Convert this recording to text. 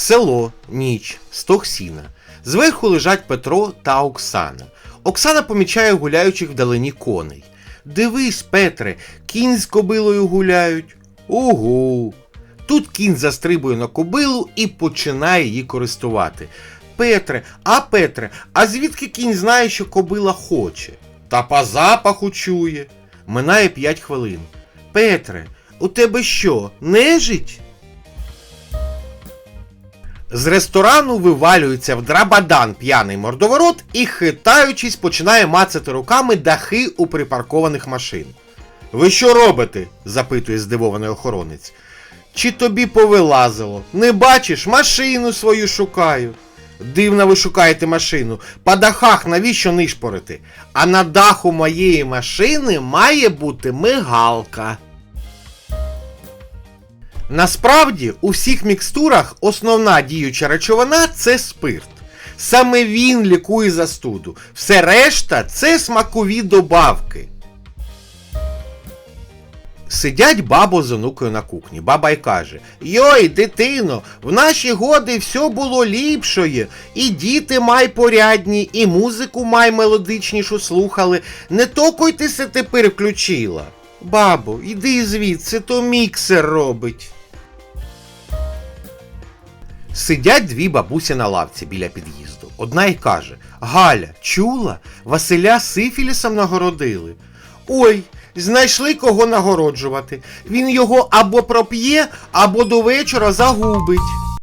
Село, ніч, стогсіна. Зверху лежать Петро та Оксана. Оксана помічає гуляючих вдалині коней. Дивись, Петре, кінь з кобилою гуляють. Угу. Тут кінь застрибує на кобилу і починає її користувати. Петре, а Петре, а звідки кінь знає, що кобила хоче? Та по запаху чує. Минає п'ять хвилин. Петре, у тебе що, нежить? З ресторану вивалюється в драбадан п'яний мордоворот і, хитаючись, починає мацати руками дахи у припаркованих машин. Ви що робите? запитує здивований охоронець. Чи тобі повилазило? Не бачиш, машину свою шукаю. Дивно ви шукаєте машину. По дахах навіщо нишпорити? А на даху моєї машини має бути мигалка. Насправді, у всіх мікстурах основна діюча речовина це спирт. Саме він лікує застуду. Все решта це смакові добавки. Сидять бабо з онукою на кухні. Баба й каже: Йой, дитино, в наші годи все було ліпшоє, і діти май порядні, і музику май мелодичнішу слухали. Не се тепер включила. Бабо, іди звідси, то міксер робить. Сидять дві бабусі на лавці біля під'їзду. Одна й каже: Галя, чула? Василя сифілісом нагородили. Ой, знайшли кого нагороджувати. Він його або проп'є, або до вечора загубить.